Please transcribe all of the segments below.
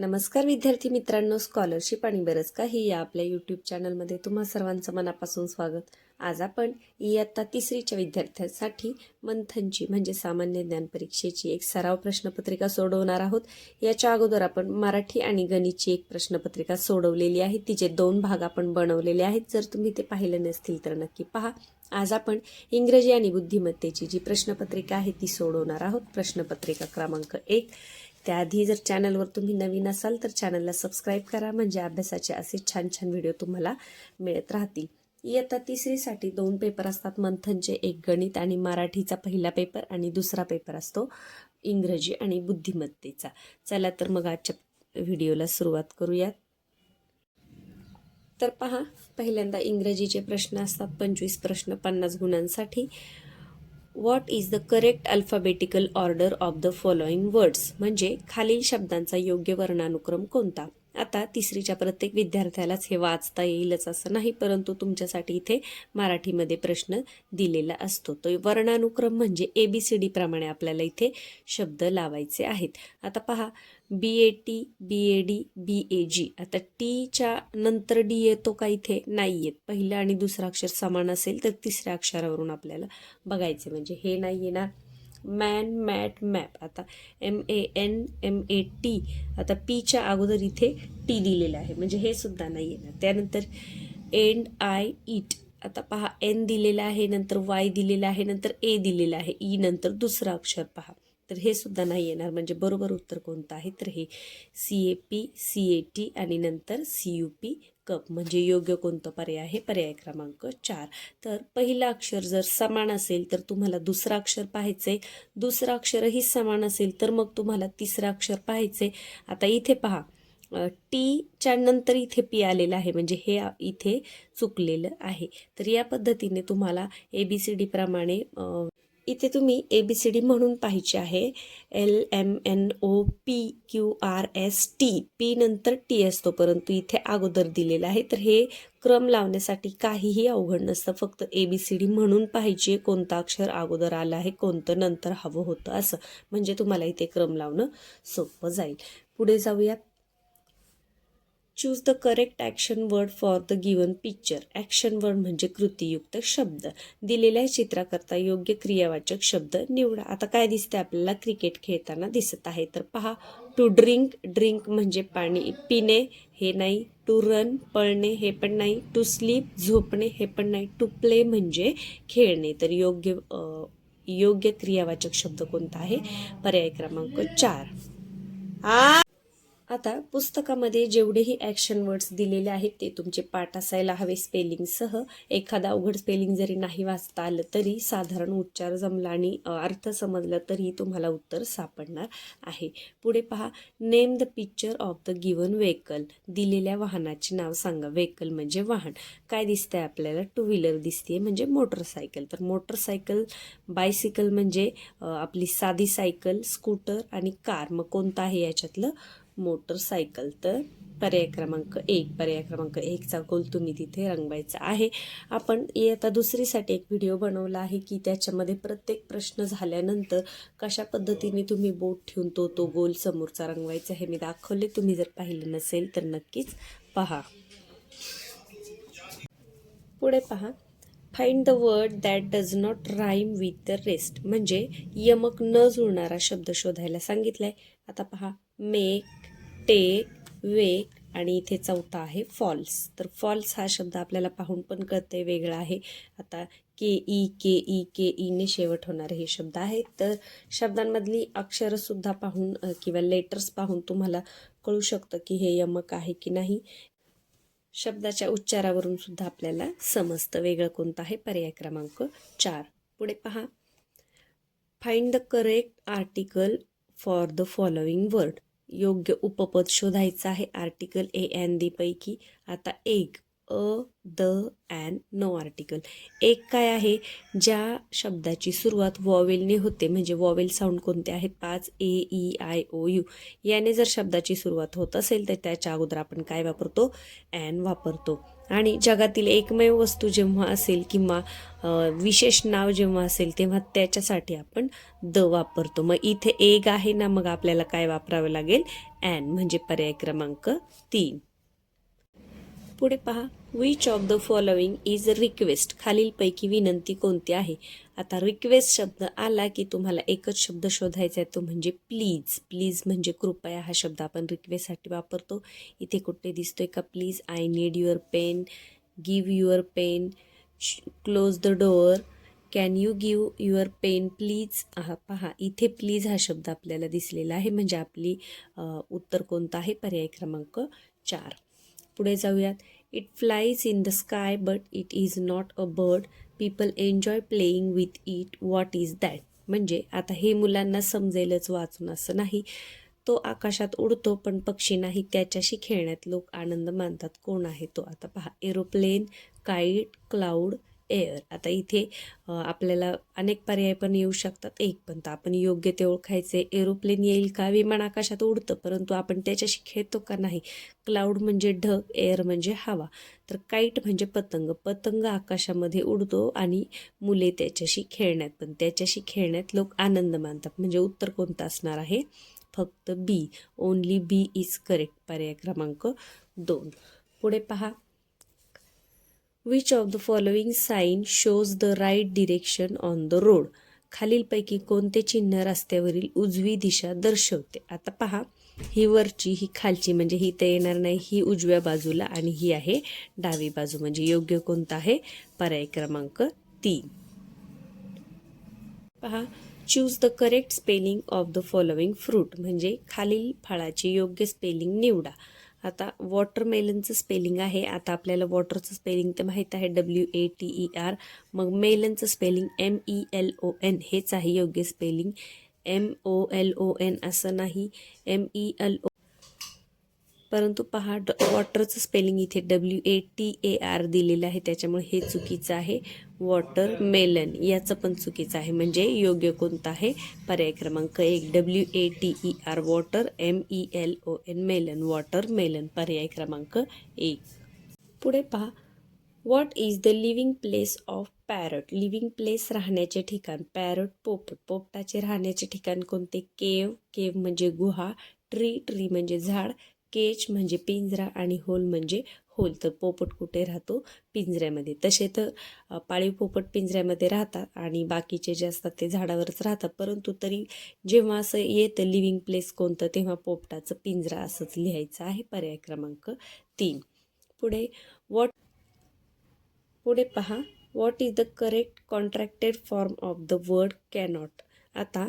नमस्कार विद्यार्थी मित्रांनो स्कॉलरशिप आणि बरंच काही या आपल्या यूट्यूब चॅनलमध्ये तुम्हा सर्वांचं मनापासून स्वागत. आज आपण इयत्ता तिसरीच्या विद्यार्थ्यांसाठी मंथनची म्हणजे सामान्य ज्ञान परीक्षेची एक सराव प्रश्नपत्रिका सोडवणार आहोत. याच्या अगोदर आपण मराठी आणि गणितची एक प्रश्नपत्रिका सोडवलेली आहे. तिचे दोन भाग आपण बनवलेले आहेत. जर तुम्ही ते पाहिले नसतील तर नक्की पहा. आज आपण इंग्रजी आणि बुद्धिमत्तेची जी प्रश्नपत्रिका आहे ती सोडवणार आहोत. प्रश्नपत्रिका क्रमांक एक. त्याआधी जर चॅनलवर तुम्ही नवीन असाल तर चॅनलला सबस्क्राईब करा म्हणजे अभ्यासाचे असे छान छान व्हिडिओ तुम्हाला मिळत राहतील. इयत्ता तिसरीसाठी दोन पेपर असतात मंथनचे एक गणित आणि मराठीचा पहिला पेपर आणि दुसरा पेपर असतो इंग्रजी आणि बुद्धिमत्तेचा. चला तर मग आजच्या व्हिडिओला सुरुवात करूयात. तर पहा पहिल्यांदा इंग्रजीचे प्रश्न असतात पंचवीस प्रश्न पन्नास गुणांसाठी. What is the correct alphabetical order of the following words म्हणजे खालील शब्दांचा योग्य वर्णानुक्रम कोणता? आता तिसरीच्या प्रत्येक विद्यार्थ्यालाच हे वाचता येईलच असं नाही परंतु तुमच्यासाठी इथे मराठीमध्ये प्रश्न दिलेला असतो. तो वर्णानुक्रम म्हणजे ए बी सी डी प्रमाणे आपल्याला इथे शब्द लावायचे आहेत. आता पहा बी A T B A D बी ए जी आता टीच्या नंतर डी येतो का इथे? नाही येत. पहिलं आणि दुसरं अक्षर समान असेल तर तिसऱ्या अक्षरावरून आपल्याला बघायचे. म्हणजे हे नाही येणार. मॅन मॅट मॅप आता M A N M A T आता पीच्या अगोदर इथे टी दिलेलं आहे. म्हणजे हे सुद्धा नाही येणार. त्यानंतर एंड आय इट आता पहा एन दिलेलं आहे नंतर वाय दिलेलं आहे नंतर ए दिलेलं आहे. ई नंतर दुसरं अक्षर पहा. तर हे सुद्धा नाही येणार. म्हणजे बरोबर उत्तर कोणतं आहे? तर हे C A P C A T आणि नंतर सी यू पी कप म्हणजे योग्य कोणतं पर्याय आहे? पर्याय क्रमांक चार. तर पहिलं अक्षर जर समान असेल तर तुम्हाला दुसरं अक्षर पाहायचंय. दुसरं अक्षरही समान असेल तर मग तुम्हाला तिसरं अक्षर पाहायचंय. आता इथे पहा. टीच्या नंतर इथे पी आलेलं आहे. म्हणजे हे इथे चुकलेलं आहे. तर या पद्धतीने तुम्हाला ए बी सी डी प्रमाणे इथे तुम्ही ए बी सी डी म्हणून पाहिजे आहे. L M N O P Q R S T P नंतर टी असतो परंतु इथे अगोदर दिलेलं आहे. तर हे क्रम लावण्यासाठी काहीही अवघड नसतं. फक्त ए बी सी डी म्हणून पाहिजे कोणतं अक्षर अगोदर आलं आहे कोणतं नंतर हवं होतं असं. म्हणजे तुम्हाला इथे क्रम लावणं सोपं जाईल. पुढे जाऊयात. Choose the correct action word for the given picture action word म्हणजे कृतीयुक्त शब्द. दिलेल्या चित्राकरता योग्य क्रियावाचक शब्द निवडा. आता काय दिसते आपल्याला? क्रिकेट खेळताना दिसत आहे. तर पहा टू ड्रिंक ड्रिंक म्हणजे पाणी. पिणे हे नाही. टू रन पळणे हे पण नाही. टू स्लीप झोपणे हे पण नाही. टू प्ले म्हणजे खेळणे. तर योग्य योग्य क्रियावाचक शब्द कोणता आहे? पर्याय क्रमांक चार. आता पुस्तकामध्ये जेवढेही ॲक्शन वर्ड्स दिलेले आहेत ते तुमचे पाठ असायला हवे स्पेलिंगसह एखादा अवघड स्पेलिंग जरी नाही वाचता आलं तरी साधारण उच्चार जमला आणि अर्थ समजला तरी तुम्हाला उत्तर सापडणार आहे. पुढे पहा. Name the picture of the given vehicle दिलेल्या वाहनाचे नाव सांगा. व्हेकल म्हणजे वाहन. काय दिसतंय आपल्याला? टू व्हीलर दिसते म्हणजे मोटरसायकल तर मोटरसायकल बायसिकल म्हणजे आपली साधी सायकल स्कूटर आणि कार मग कोणतं आहे याच्यातलं? मोटरसायकल तर पर्याय क्रमांक एक पर्याय क्रमांक एकचा गोल तुम्ही तिथे रंगवायचा आहे. आपण आता दुसरीसाठी एक व्हिडिओ बनवला आहे की त्याच्यामध्ये प्रत्येक प्रश्न झाल्यानंतर कशा पद्धतीने तुम्ही बोट ठेवून तो तो गोल समोरचा रंगवायचा हे मी दाखवले. तुम्ही जर पाहिलं नसेल तर नक्कीच पहा. पुढे पहा. Find the word that does not rhyme with the rest म्हणजे यमक न जुळणारा शब्द शोधायला सांगितलाय. आता पहा. मेक टेक वेक आणि इथे चौथा आहे फॉल्स तर फॉल्स हा शब्द आपल्याला पाहून पण कळते वेगळा आहे. आता के ई के ई के ईने शेवट होणारे हे शब्द आहेत. तर शब्दांमधली अक्षरंसुद्धा पाहून किंवा लेटर्स पाहून तुम्हाला कळू शकतं की हे यमक आहे की नाही. शब्दाच्या उच्चारावरून सुद्धा आपल्याला समजतं वेगळं कोणतं आहे. पर्याय क्रमांक चार. पुढे पहा. Find the correct article for the following word योग्य उपपद शोधायचं आहे. आर्टिकल ए एन दी पैकी. आता एक a the and no article एक काय आहे? ज्या शब्दाची सुरुवात वॉवेलने होते म्हणजे वॉवेल साऊंड कोणते आहेत? पाच A E I O U. याने जर शब्दाची सुरुवात होत असेल तर त्याच्या अगोदर आपण काय वापरतो? ॲन वापरतो. आणि जगातील एकमेव वस्तू जेव्हा असेल किंवा विशेष नाव जेव्हा असेल तेव्हा त्याच्यासाठी आपण द वापरतो. मग इथे एक आहे ना मग आपल्याला काय वापरावं लागेल? ॲन म्हणजे पर्याय क्रमांक तीन. पुढे पहा. Which of the following is request खालीलपैकी विनंती कोणती आहे? आता रिक्वेस्ट शब्द आला की तुम्हाला एकच शब्द शोधायचा आहे. तो म्हणजे प्लीज प्लीज म्हणजे कृपया. हा शब्द आपण रिक्वेस्टसाठी वापरतो. इथे कुठे दिसतोय का? Please I need your pen give your pen close the door can you give your pen please हा पहा. इथे प्लीज हा शब्द आपल्याला दिसलेला आहे. म्हणजे आपली उत्तर कोणतं आहे? पर्याय क्रमांक चार. पुढे जाऊयात. It flies in the sky but it is not a bird people enjoy playing with it what is that म्हणजे आता हे मुलांना समजेलच वाचून असं नाही. तो आकाशात उडतो पण पक्षी नाही. त्याच्याशी खेळण्यात लोक आनंद मानतात. कोण आहे तो? आता पहा. एरोप्लेन काईट क्लाउड एअर आता इथे आपल्याला अनेक पर्याय पण येऊ शकतात. एक पण तर आपण योग्य ते ओळखायचे. एरोप्लेन येईल का? विमान आकाशात उडतं परंतु आपण त्याच्याशी खेळतो का नाही? क्लाउड म्हणजे ढग एअर म्हणजे हवा. तर काईट म्हणजे पतंग. पतंग आकाशामध्ये उडतो आणि मुले त्याच्याशी खेळण्यात पण त्याच्याशी खेळण्यात लोक आनंद मानतात. म्हणजे उत्तर कोणतं असणार आहे? फक्त B only B is correct पर्याय क्रमांक दोन. पुढे पहा. Which of the following sign shows the right direction on the road खालीलपैकी कोणते चिन्ह रस्त्यावरील उजवी दिशा दर्शवते? आता पहा. ही वरची ही खालची म्हणजे ही तर येणार नाही ही उजव्या बाजूला आणि ही आहे डावी बाजू. म्हणजे योग्य कोणता आहे? पर्याय क्रमांक तीन. पहा. Choose the correct spelling of the following fruit म्हणजे खालील फळाचे योग्य स्पेलिंग निवडा. आता वॉटरमेलनचं स्पेलिंग आहे. आता आपल्याला वॉटरचं स्पेलिंग तर माहीत आहे. W A T E R मग मेलनचं spelling M E L O N हेच आहे योग्य spelling M O L O N असं नाही. एम ई एल ओ परंतु पहा ड वॉटरचं स्पेलिंग इथे W A T A R दिलेलं आहे. त्याच्यामुळे हे चुकीचं आहे. वॉटर मेलन याचं पण चुकीचं आहे. म्हणजे योग्य कोणतं आहे? पर्याय क्रमांक एक. W A T E R water M E L O N melon water melon पर्याय क्रमांक एक. पुढे पहा. What is the living place of parrot living place राहण्याचे ठिकाण. पॅरट पोपट पोपटाचे राहण्याचे ठिकाण कोणते? केव केव म्हणजे गुहा. ट्री ट्री म्हणजे झाड. केच म्हणजे पिंजरा आणि होल म्हणजे होल. तर पोपट कुठे राहतो? पिंजऱ्यामध्ये. तसे तर पाळीव पोपट पिंजऱ्यामध्ये राहतात आणि बाकीचे जे असतात ते झाडावरच राहतात. परंतु तरी जेव्हा असं येतं लिव्हिंग प्लेस कोणतं तेव्हा पोपटाचं पिंजरा असंच लिहायचं आहे. पर्याय क्रमांक तीन. पुढे वॉट पुढे पहा what is the correct contracted form of the word cannot आता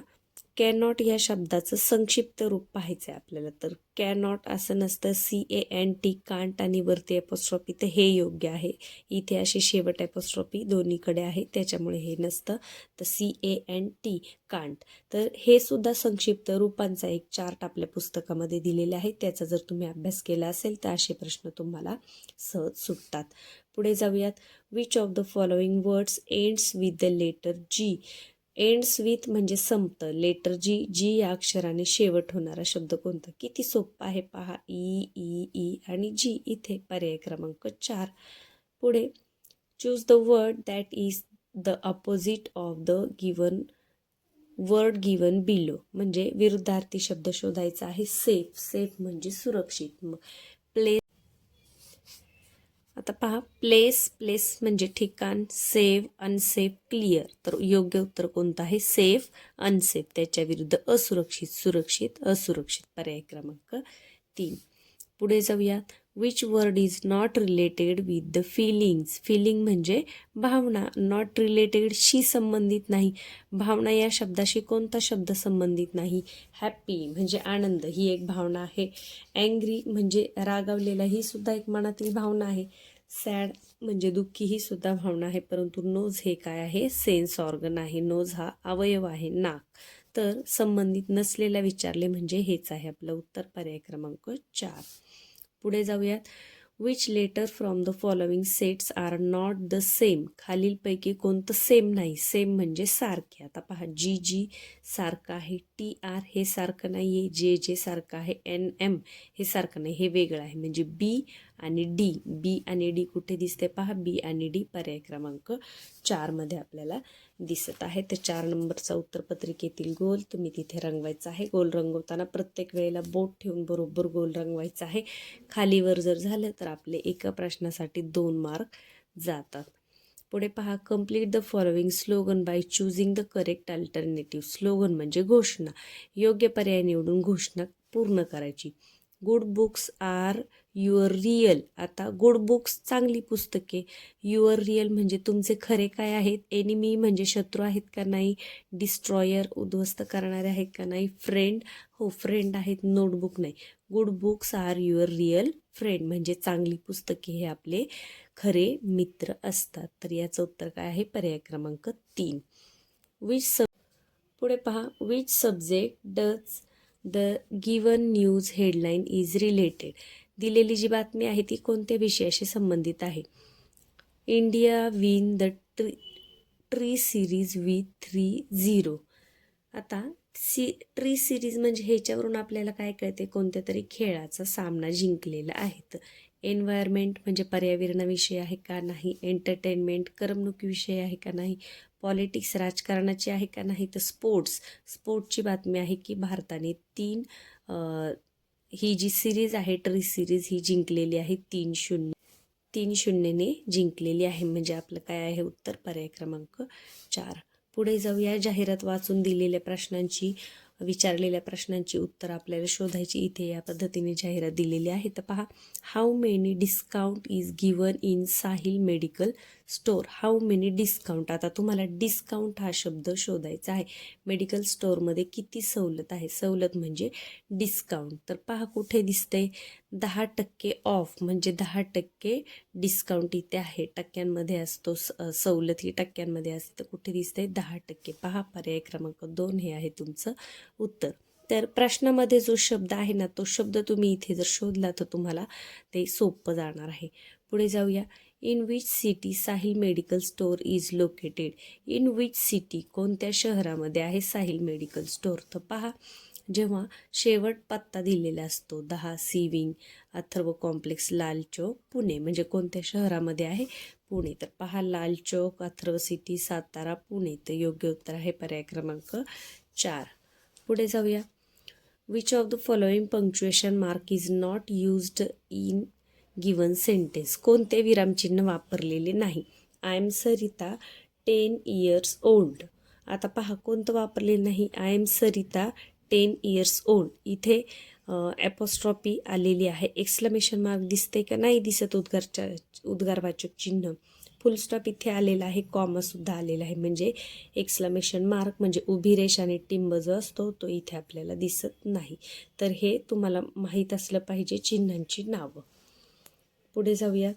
कॅनॉट या शब्दाचं संक्षिप्त रूप पाहायचं आहे आपल्याला. तर कॅनॉट असं नसतं. C A N T can't आणि वरती एपोस्ट्रॉपी तर हे योग्य आहे. इथे अशी शेवट एपोस्ट्रॉपी दोन्हीकडे आहे. त्याच्यामुळे हे नसतं. तर C A N T can't. तर हे सुद्धा संक्षिप्त रूपांचा एक चार्ट आपल्या पुस्तकामध्ये दिलेला आहे. त्याचा जर तुम्ही अभ्यास केला असेल तर असे प्रश्न तुम्हाला सहज सुटतात. पुढे जाऊयात. Which of the following words ends with the letter G ends with म्हणजे संपतं. लेटर जी जी या अक्षराने शेवट होणारा शब्द कोणता? किती सोपा आहे पहा. ई ई ई आणि जी इथे पर्याय क्रमांक चार. पुढे choose the word that is the opposite of the given word given below म्हणजे विरुद्धार्थी शब्द शोधायचा आहे. सेफ सेफ म्हणजे सुरक्षित. आता पहा प्लेस प्लेस म्हणजे ठिकाण सेफ अनसेफ क्लिअर तर योग्य उत्तर कोणतं आहे? सेफ अनसेफ त्याच्या विरुद्ध असुरक्षित सुरक्षित असुरक्षित पर्याय क्रमांक तीन. पुढे जाऊयात. Which word is not related with the feelings feeling म्हणजे भावना नॉट रिलेटेडशी संबंधित नाही. भावना या शब्दाशी कोणता शब्द संबंधित नाही? हॅप्पी म्हणजे आनंद ही एक भावना आहे. अँग्री म्हणजे रागावलेला ही सुद्धा एक मनातील भावना आहे. सॅड म्हणजे दुःखी ही सुद्धा भावना आहे. परंतु नोज हे काय आहे? सेन्स ऑर्गन आहे. नोज हा अवयव आहे नाक. तर संबंधित नसलेला विचारले म्हणजे हेच आहे आपलं उत्तर. पर्याय क्रमांक चार. पुढे जाऊयात. Which letter from the following sets are not the same खालीलपैकी कोणतं सेम नाही? सेम म्हणजे सारखे. आता पहा जी जी सारखं आहे. टी आर हे सारखं नाही आहे जे जे सारखं आहे. एन एम हे सारखं नाही. हे वेगळं आहे. म्हणजे बी आणि डी बी आणि डी कुठे दिसते पहा? बी आणि डी पर्याय क्रमांक चारमध्ये आपल्याला दिसत आहे. तर चार नंबरचा उत्तरपत्रिकेतील गोल तुम्ही तिथे रंगवायचा आहे. गोल रंगवताना प्रत्येक वेळेला बोट ठेवून बरोबर गोल रंगवायचा आहे. खालीवर जर झालं तर आपले एका प्रश्नासाठी दोन मार्क जातात. पुढे पहा. Complete the following slogan by choosing the correct alternative slogan म्हणजे घोषणा. योग्य पर्याय निवडून घोषणा पूर्ण करायची. Good books are your real आता गुड बुक्स चांगली पुस्तके. युअर रिअल म्हणजे तुमचे खरे काय आहेत? एनिमी म्हणजे शत्रू आहेत का नाही? डिस्ट्रॉयर उद्ध्वस्त करणारे आहेत का नाही? फ्रेंड हो फ्रेंड आहेत नोटबुक नाही. Good books are your real friend म्हणजे चांगली पुस्तके हे आपले खरे मित्र असतात. तर याचं उत्तर काय आहे? पर्याय क्रमांक तीन. विच सब पुढे पहा. Which subject does the given news headline is related दिलेली जी बातमी आहे ती कोणत्या विषयाशी संबंधित आहे? India win the three three series V three zero. आता सी ट्री सिरीज म्हणजे ह्याच्यावरून आपल्याला काय कळते कोणत्या तरी खेळाचा सामना जिंकलेला आहे. एन्व्हायरमेंट म्हणजे पर्यावरणाविषयी आहे का नाही? एंटरटेनमेंट करमणुकीविषयी आहे का नाही? पॉलिटिक्स राजकारणाची आहे का नाही? तर स्पोर्ट्स स्पोर्ट्सची बातमी आहे की भारताने तीन ही जी सिरीज आहे ट्री सिरीज ही जिंकलेली आहे तीन शून्य. तीन शून्यने जिंकलेली आहे. म्हणजे आपलं काय आहे उत्तर? पर्याय क्रमांक चार. पुढे जाऊया जाहिरात वाचून दिलेल्या प्रश्नांची. विचारलेल्या प्रश्नांची उत्तरं आपल्याला शोधायची इथे या पद्धतीने जाहिरात दिलेली आहे. तर पहा how many discount is given in Sahil medical store how many discount आता तुम्हाला डिस्काउंट हा शब्द शोधायचा आहे. मेडिकल स्टोअरमध्ये किती सवलत आहे? सवलत म्हणजे डिस्काउंट तर पहा कुठे दिसतंय. दहा टक्के ऑफ म्हणजे दहा टक्के डिस्काउंट इथे आहे. टक्क्यांमध्ये असतो स- सवलत ही टक्क्यांमध्ये असते. तर कुठे दिसतंय? दहा टक्के. पहा पर्याय क्रमांक दोन हे आहे तुमचं उत्तर. तर प्रश्नामध्ये जो शब्द आहे ना तो शब्द तुम्ही इथे जर शोधला तर तुम्हाला ते सोपं जाणार आहे. पुढे जाऊया. In which city Sahil medical store is located in which city कोणत्या शहरामध्ये आहे साहिल मेडिकल स्टोअर तर पहा. जेव्हा शेवट पत्ता दिलेला असतो दहा C wing Atharva complex Lal Chowk Pune. म्हणजे कोणत्या शहरामध्ये आहे? पुणे. तर पहा लाल चौक अथर्व सिटी सातारा पुणे. तर योग्य उत्तर आहे पर्याय क्रमांक चार. पुढे जाऊया. Which of the following punctuation mark is not used in given sentence कोणते विरामचिन्ह वापरलेले नाही? I am Sarita ten years old आता पहा कोणतं वापरलेलं नाही? I am Sarita ten years old इथे ॲपोस्ट्रॉपी आलेली आहे. एक्सलमेशन मार्क दिसते का? नाही दिसत उद्गारच्या उद्गारवाचक चिन्ह. फुल स्टॉप इथे आलेला आहे. कॉमासुद्धा आलेला आहे. म्हणजे एक्सलमेशन मार्क म्हणजे उभी रेष आणि टिंब जो असतो तो इथे आपल्याला दिसत नाही. तर हे तुम्हाला माहीत असलं पाहिजे चिन्हांची नावं. पुढे जाऊयात.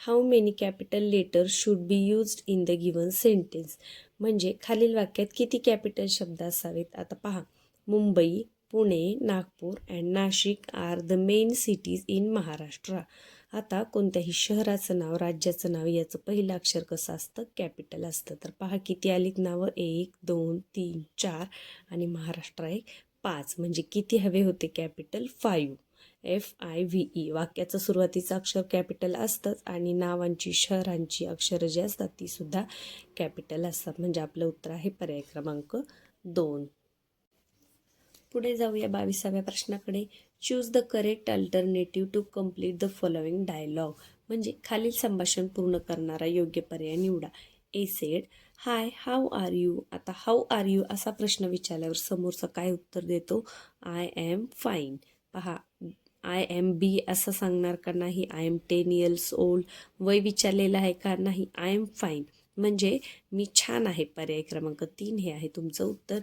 How many capital letter should be used in the given sentence म्हणजे खालील वाक्यात किती कॅपिटल शब्द असावेत? आता पहा. Mumbai Pune Nagpur and Nashik are the main cities in Maharashtra आता कोणत्याही शहराचं नाव राज्याचं नाव याचं पहिलं अक्षर कसं असतं? कॅपिटल असतं. तर पहा किती आलीत नावं? एक दोन तीन चार आणि महाराष्ट्र एक पाच. म्हणजे किती हवे होते? Capital five F I V E वाक्याचं सुरुवातीचं अक्षर कॅपिटल असतंच आणि नावांची शहरांची अक्षरं जी असतात तीसुद्धा कॅपिटल असतात. म्हणजे आपलं उत्तर आहे पर्याय क्रमांक दोन. पुढे जाऊया बावीसाव्या प्रश्नाकडे. Choose the correct alternative to complete the following dialogue म्हणजे खालील संभाषण पूर्ण करणारा योग्य पर्याय निवडा. A said hi how are you आता हाऊ आर यू असा प्रश्न विचारल्यावर समोरचा काय उत्तर देतो? आय एम फाईन पहा आय एम बी असं सांगणार का नाही? I am ten years old वय विचारलेलं आहे का नाही? आय एम फाईन म्हणजे मी छान आहे पर्याय क्रमांक तीन हे आहे तुमचं उत्तर.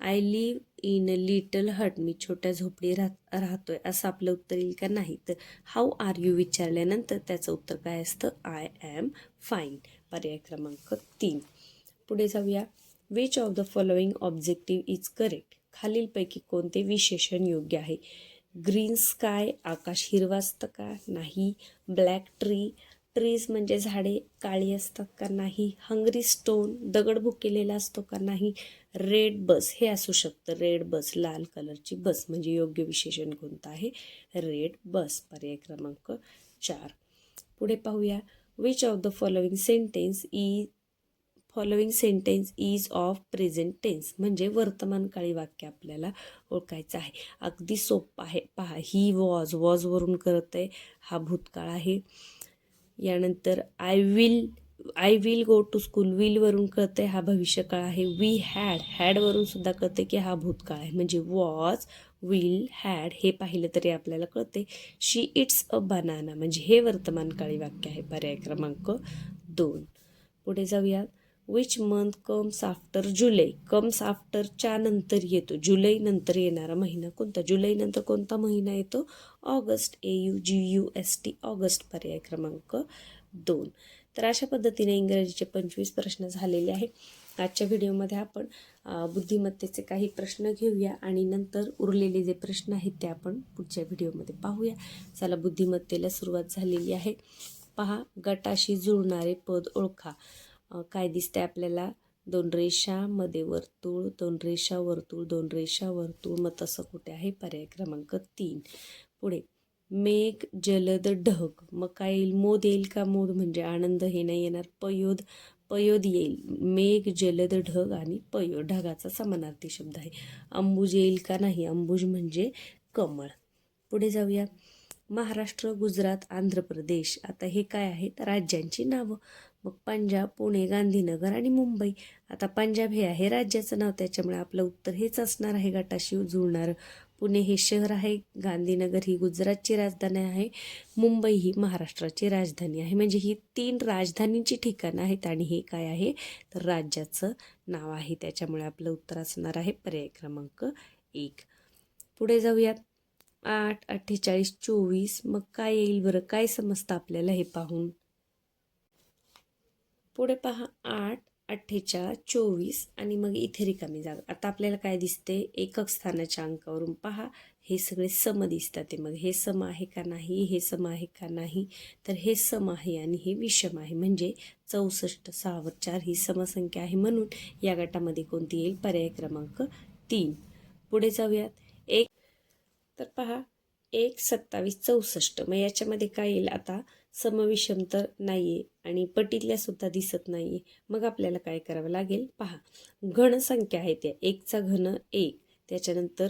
I live in a little hut मी छोट्या झोपडी राहत राहतोय. असं आपलं उत्तर येईल का? नाही. तर हाऊ आर यू विचारल्यानंतर त्याचं उत्तर काय असतं? आय ॲम फाईन पर्याय क्रमांक तीन. पुढे जाऊया. Which of the following objective is correct खालीलपैकी कोणते विशेषण योग्य आहे? ग्रीन स्काय आकाश हिरवा असतं का? नाही. ब्लॅक ट्री ट्रीज म्हणजे झाडे काळी असतात का नाही? हंगरी स्टोन दगड भुकेलेला असतो का नाही? रेड बस हे असू शकतं. रेड बस लाल कलरची बस म्हणजे योग्य विशेषण कोणतं आहे? रेड बस पर्याय क्रमांक चार. पुढे पाहूया. Which of the following sentence E following sentence is of present tense म्हणजे वर्तमानकाळी वाक्य आपल्याला ओळखायचं आहे. अगदी सोपं आहे. पहा ही वॉज वॉजवरून करत आहे. हा भूतकाळ आहे. यानंतर I will I will go to school विलवरून कळतंय हा भविष्यकाळ आहे. वी हॅड हॅडवरून सुद्धा कळते की हा भूतकाळ आहे. म्हणजे वॉज विल हॅड हे पाहिलं तरी आपल्याला कळते शी इट्स अ बनाना म्हणजे हे वर्तमानकाळी वाक्य आहे. पर्याय क्रमांक दोन. पुढे जाऊयात. Which month comes after July comes आफ्टरच्या नंतर येतो. जुलै नंतर येणारा महिना कोणता? जुलै नंतर कोणता महिना येतो? August A U G U S T August पर्याय क्रमांक दोन. तर अशा पद्धतीने इंग्रजीचे पंचवीस प्रश्न झालेले आहे आजच्या व्हिडिओमध्ये आपण बुद्धिमत्तेचे काही प्रश्न घेऊया आणि नंतर उरलेले जे प्रश्न आहेत ते आपण पुढच्या व्हिडिओमध्ये पाहूया. चला बुद्धिमत्तेला सुरुवात झालेली आहे. पहा गटाशी जुळणारे पद ओळखा. काय दिसते आपल्याला? दोन रेषा मध्ये वर्तुळ दोन रेषा वर्तुळ दोन रेषा वर्तुळ. मग तसं कुठे आहे? पर्याय क्रमांक तीन. पुढे. मेघ जलद ढग. मग काय येईल? मोद येईल का? मोद म्हणजे आनंद. हे नाही येणार. पयोद. पयोद येईल. मेघ जलद ढग आणि पयोद. ढगाचा समानार्थी शब्द आहे. अंबुज येईल का नाही? अंबुज म्हणजे कमळ. पुढे जाऊया. महाराष्ट्र गुजरात आंध्र प्रदेश. आता हे काय आहेत? राज्यांची नावं. मग पंजाब पुणे गांधीनगर आणि मुंबई. आता पंजाब हे आहे राज्याचं नाव. त्याच्यामुळे आपलं उत्तर हेच असणार आहे. गटाशी जुळणारं पुणे हे शहर आहे. गांधीनगर ही गुजरातची राजधानी आहे. मुंबई ही महाराष्ट्राची राजधानी आहे. म्हणजे ही तीन राजधानीची ठिकाणं आहेत आणि हे काय आहे? तर राज्याचं नाव आहे. त्याच्यामुळे आपलं उत्तर असणार आहे पर्याय क्रमांक एक. पुढे जाऊयात. आठ अठ्ठेचाळीस चोवीस. मग काय येईल बरं? काय समजतं आपल्याला हे पाहून? पुढे पहा आठ अठ्ठेचाळीस चोवीस आणि मग इथे रिकामी जागा. आता आपल्याला काय दिसते? एकक स्थानाच्या अंकावरून पहा. हे सगळे सम दिसतात ते मग. हे सम आहे का नाही? हे सम आहे का नाही? तर हे सम आहे आणि हे विषम आहे. म्हणजे चौसष्ट सहावर चार ही समसंख्या आहे म्हणून या गटामध्ये कोणती येईल? पर्याय क्रमांक तीन. पुढे जाऊयात. एक. तर पहा एक सत्तावीस चौसष्ट. मग याच्यामध्ये काय येईल? आता समविषम तर नाही आहे आणि पटीतल्या सुद्धा दिसत नाही आहे मग आपल्याला काय करावं लागेल? पहा घनसंख्या आहे त्या. एकचा घन एक. त्याच्यानंतर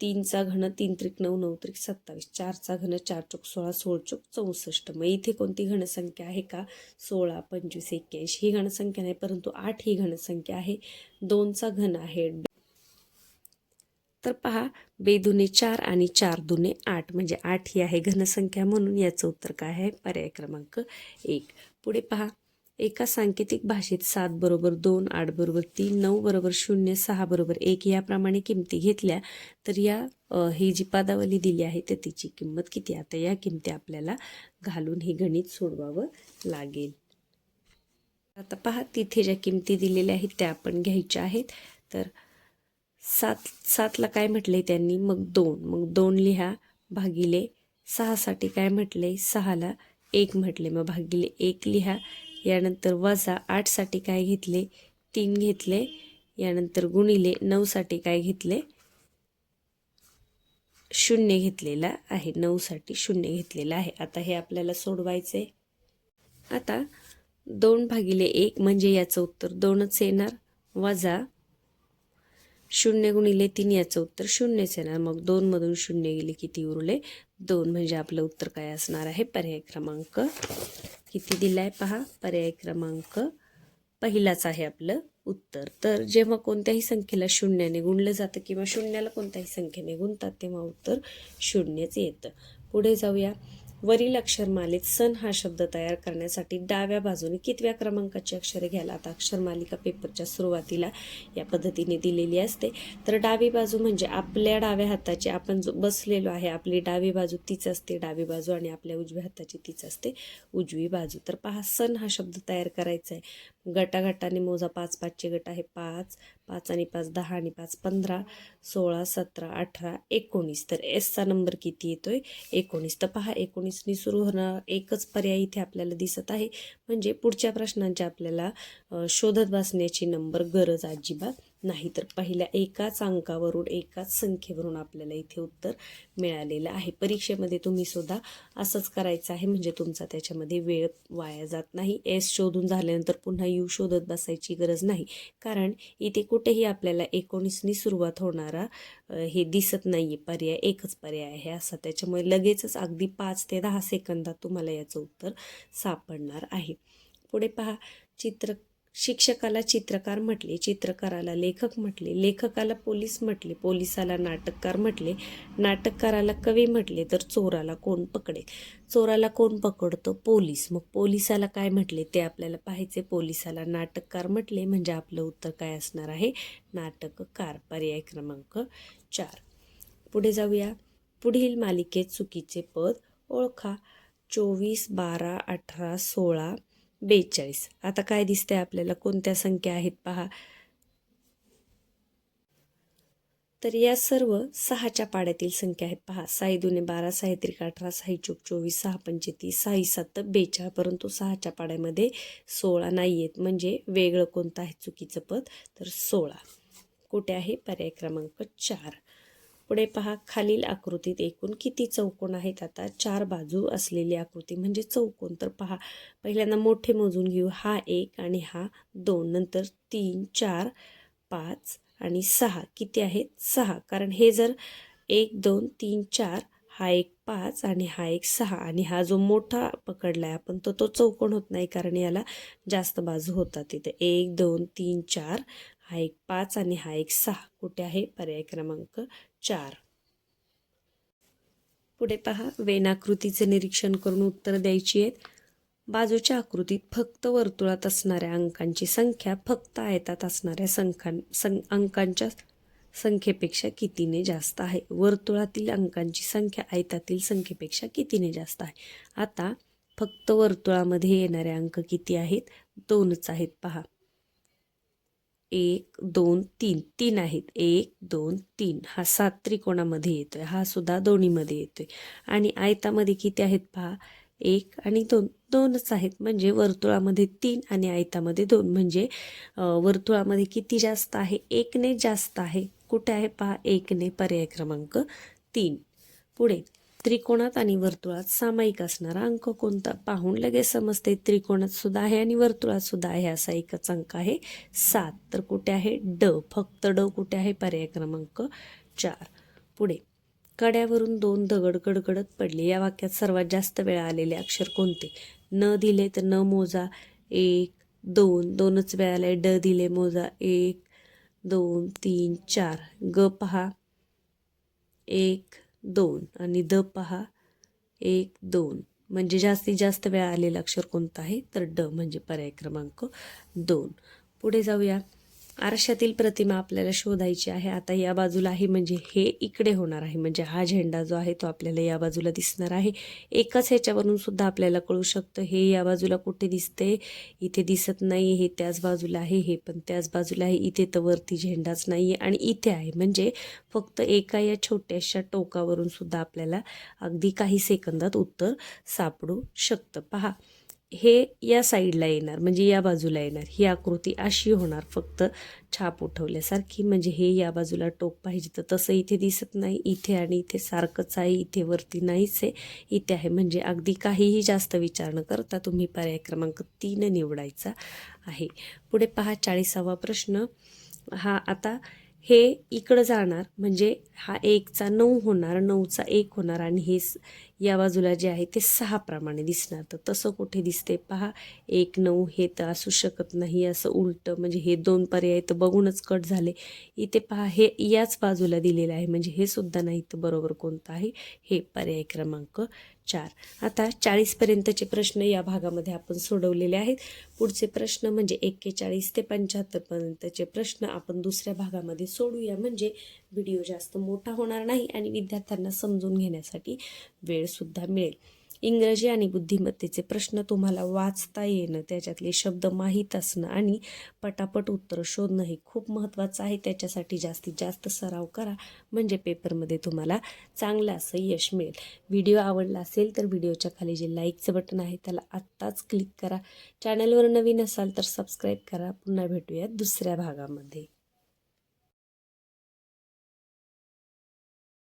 तीनचा घन तीन त्रिक नऊ नऊ त्रिक सत्तावीस. चारचा घन चार चोक सोळा सोळ चोक चौसष्ट. मग इथे कोणती घनसंख्या आहे का? सोळा पंचवीस एक्क्याऐंशी. ही घनसंख्या नाही परंतु आठ ही घनसंख्या आहे. दोनचा घन आहे. तर पहा बेदुने चार आणि चार दुने आठ. म्हणजे आठ ही आहे घनसंख्या म्हणून याचं उत्तर काय आहे? पर्याय क्रमांक एक. पुढे पहा. एका सांकेतिक भाषेत सात बरोबर दोन आठ बरोबर तीन नऊ बरोबर शून्य सहा बरोबर एक याप्रमाणे किमती घेतल्या तर या ही जी पदावली दिली आहे तर तिची किंमत किती? आता या किमती आपल्याला घालून हे गणित सोडवावं लागेल. आता पहा तिथे ज्या किमती दिलेल्या आहेत त्या आपण घ्यायच्या आहेत. तर सात सातला काय म्हटले त्यांनी? मग दोन. मग दोन लिहा भागिले सहासाठी काय म्हटले सहाला एक म्हटले मग भागिले एक लिहा. यानंतर वजा आठसाठी काय घेतले तीन घेतले यानंतर गुणिले नऊसाठी काय घेतले शून्य घेतलेला आहे. नऊसाठी शून्य घेतलेला आहे. आता हे आपल्याला सोडवायचे आता दोन भागिले एक म्हणजे याचं उत्तर दोनच येणार. वजा शून्य गुणिले तीन याचं उत्तर शून्यच येणार. मग दोनमधून शून्य गेले किती उरले? दोन. म्हणजे आपलं उत्तर काय असणार आहे? पर्याय क्रमांक किती दिला आहे पहा? पर्याय क्रमांक पहिलाच आहे आपलं उत्तर. तर जेव्हा कोणत्याही संख्येला शून्याने गुणलं जातं किंवा शून्याला कोणत्याही संख्येने गुणतात तेव्हा उत्तर शून्यच येतं. पुढे जाऊया. वरील अक्षरमालेत सन हा शब्द तयार करण्यासाठी डाव्या बाजूने कितव्या क्रमांकाची अक्षरे घ्यायला आता अक्षरमालिका पेपरच्या सुरुवातीला या पद्धतीने दिलेली असते. तर डावी बाजू म्हणजे आपल्या डाव्या हाताची आपण जो बसलेलो आहे आपली डावी बाजू तीच असते डावी बाजू आणि आपल्या उजव्या हाताची तीच असते उजवी बाजू. तर पहा सन हा शब्द तयार करायचा आहे गटागटाने मोजा पाच पाचचे गट आहे पाच पाच आणि पाच दहा आणि पाच पंधरा सोळा सतरा अठरा एकोणीस. तर एसचा नंबर किती येतोय? एकोणीस. तर पहा एकोणीसनी सुरू होणार एकच पर्याय इथे आपल्याला दिसत आहे. म्हणजे पुढच्या प्रश्नांचे आपल्याला शोधत बसण्याची नंबर गरज अजिबात नाही तर पहिल्या एकाच अंकावरून एकाच संख्येवरून आपल्याला इथे उत्तर मिळालेलं आहे. परीक्षेमध्ये तुम्ही सुद्धा असंच करायचं आहे म्हणजे तुमचा त्याच्यामध्ये वेळ वाया जात नाही. एस शोधून झाल्यानंतर पुन्हा यू शोधत बसायची गरज नाही. कारण इथे कुठेही आपल्याला एकोणीसनी सुरुवात होणारा हे दिसत नाही आहे पर्याय एकच पर्याय आहे असा. त्याच्यामुळे लगेचच अगदी पाच ते दहा सेकंदात तुम्हाला याचं उत्तर सापडणार आहे. पुढे पहा चित्र शिक्षकाला चित्रकार म्हटले चित्रकाराला लेखक म्हटले लेखकाला पोलीस म्हटले पोलिसाला नाटककार म्हटले नाटककाराला कवी म्हटले तर चोराला कोण पकडेल? चोराला कोण पकडतो? पोलीस. मग पोलिसाला काय म्हटले? ते आपल्याला पाहायचे. पोलिसाला नाटककार म्हटले म्हणजे आपलं उत्तर काय असणार आहे? नाटककार. पर्याय क्रमांक चार. पुढे जाऊया. पुढील मालिकेत चुकीचे पद ओळखा. चोवीस बारा अठरा सोळा बेचाळीस. आता काय दिसतंय आपल्याला? कोणत्या संख्या आहेत पहा. तर या सर्व सहाच्या पाड्यातील संख्या आहेत पहा. साई दुने बारा साई त्रिक अठरा साई चोक चोवीस सहा पंचे तीस साई सात बेचाळ. परंतु सहाच्या पाड्यामध्ये सोळा नाही आहेत म्हणजे वेगळं कोणतं आहे चुकीचं पद? तर सोळा. कुठे आहे? पर्याय क्रमांक चार. पुढे पहा खालील आकृतीत एकूण किती चौकोन आहेत? आता चार बाजू असलेली आकृती म्हणजे चौकोन. तर पहा पहिल्यांदा मोठे मोजून घेऊ. हा एक आणि हा दोन. नंतर तीन चार पाच आणि सहा. किती आहेत? सहा. कारण हे जर एक दोन तीन चार हा एक पाच आणि हा एक सहा. आणि हा जो मोठा पकडला आहे आपण तो तो चौकोन होत नाही कारण याला जास्त बाजू होतात तिथे. एक दोन तीन चार हा एक पाच आणि हा एक सहा. कुठे आहे? पर्याय क्रमांक चार. पुढे पहा वेनाकृतीचे निरीक्षण करून उत्तर द्यायची आहेत. बाजूच्या आकृतीत फक्त वर्तुळात असणाऱ्या अंकांची संख्या फक्त आयतात असणाऱ्या संख्या सं अंकांच्या संख्येपेक्षा कितीने जास्त आहे? वर्तुळातील अंकांची संख्या आयतातील संख्येपेक्षा कितीने जास्त आहे? आता फक्त वर्तुळामध्ये येणारे अंक किती आहेत? दोनच आहेत पहा. एक दोन तीन. तीन आहेत. एक दोन तीन. हा सात त्रिकोणामध्ये येतोय. हा सुद्धा दोन्हीमध्ये येतोय. आणि आयतामध्ये किती आहेत पहा? एक आणि दोन. दोनच आहेत. म्हणजे वर्तुळामध्ये तीन आणि आयतामध्ये दोन. म्हणजे वर्तुळामध्ये किती जास्त आहे? एकने जास्त आहे. कुठे आहे पहा? एकने पर्याय क्रमांक तीन. पुढे. त्रिकोणात आणि वर्तुळात सामायिक असणारा अंक कोणता? पाहून लगेच समजते. त्रिकोणात सुद्धा आहे आणि वर्तुळात सुद्धा आहे असा एकच अंक आहे. सात. तर कुठे आहे? ड. फक्त ड कुठे आहे? पर्याय क्रमांक चार. पुढे. कड्यावरून दोन दगड गडगडत पडले. या वाक्यात सर्वात जास्त वेळा आलेले अक्षर कोणते? न दिले तर न मोजा. एक दोन. दोनच वेळा आले ड दिले मोजा. एक दोन तीन चार. ग पहा. एक दोन आणि द पहा. एक दोन. म्हणजे जास्तीत जास्त वेळा आलेलं अक्षर कोणतं आहे? तर ड म्हणजे पर्याय क्रमांक दोन. पुढे जाऊया. आरशातील प्रतिमा आपल्याला शोधायची आहे. आता या बाजूला आहे म्हणजे हे इकडे होणार आहे. म्हणजे हा झेंडा जो आहे तो आपल्याला या बाजूला दिसणार आहे. एकाच ह्याच्यावरून सुद्धा आपल्याला कळू शकतं. हे या बाजूला कुठे दिसते? इथे दिसत नाही हे त्याच बाजूला आहे. हे पण त्याच बाजूला आहे. इथे तर वरती झेंडाच नाही आहे आणि इथे आहे. म्हणजे फक्त एका या छोट्याशा टोकावरून सुद्धा आपल्याला अगदी काही सेकंदात उत्तर सापडू शकतं. पहा. हे या साईडला येणार म्हणजे या बाजूला येणार. ही आकृती अशी होणार फक्त छाप उठवल्यासारखी. म्हणजे हे या बाजूला टोक पाहिजे तर तसं इथे दिसत नाही इथे आणि इथे सारखंच आहे इथे वरती नाहीच आहे इथे आहे. म्हणजे अगदी काहीही जास्त विचार न करता तुम्ही पर्याय क्रमांक तीन निवडायचा आहे. पुढे पहा चाळीसावा प्रश्न. हा आता हे इकडं जाणार म्हणजे हा एकचा नऊ होणार नऊचा एक होणार आणि हे या बाजूला जे आहे ते सहा प्रमाणे दिसणार. तर तसं कुठे दिसते पहा एक नऊ हे तर असू शकत नाही असं उलटं म्हणजे हे दोन पर्याय तर बघूनच कट झाले. इथे पहा हे याच बाजूला दिलेलं आहे म्हणजे हे सुद्धा नाही तर बरोबर कोणतं आहे? हे पर्याय क्रमांक चार. आता चाळीसपर्यंतचे प्रश्न या भागामध्ये आपण सोडवलेले आहेत. पुढचे प्रश्न म्हणजे एक्केचाळीस ते पंच्याहत्तरपर्यंतचे प्रश्न आपण दुसऱ्या भागामध्ये सोडूया. म्हणजे व्हिडिओ जास्त मोठा होणार नाही आणि विद्यार्थ्यांना समजून घेण्यासाठी वेळसुद्धा मिळेल. इंग्रजी आणि बुद्धिमत्तेचे प्रश्न तुम्हाला वाचता येणं त्याच्यातले शब्द माहीत असणं आणि पटापट उत्तर शोधणं हे खूप महत्त्वाचं आहे. त्याच्यासाठी जास्तीत जास्त सराव करा म्हणजे पेपरमध्ये तुम्हाला चांगलं असं यश मिळेल. व्हिडिओ आवडला असेल तर व्हिडिओच्या खाली जे लाईकचं बटन आहे त्याला आत्ताच क्लिक करा. चॅनलवर नवीन असाल तर सबस्क्राईब करा. पुन्हा भेटूयात दुसऱ्या भागामध्ये.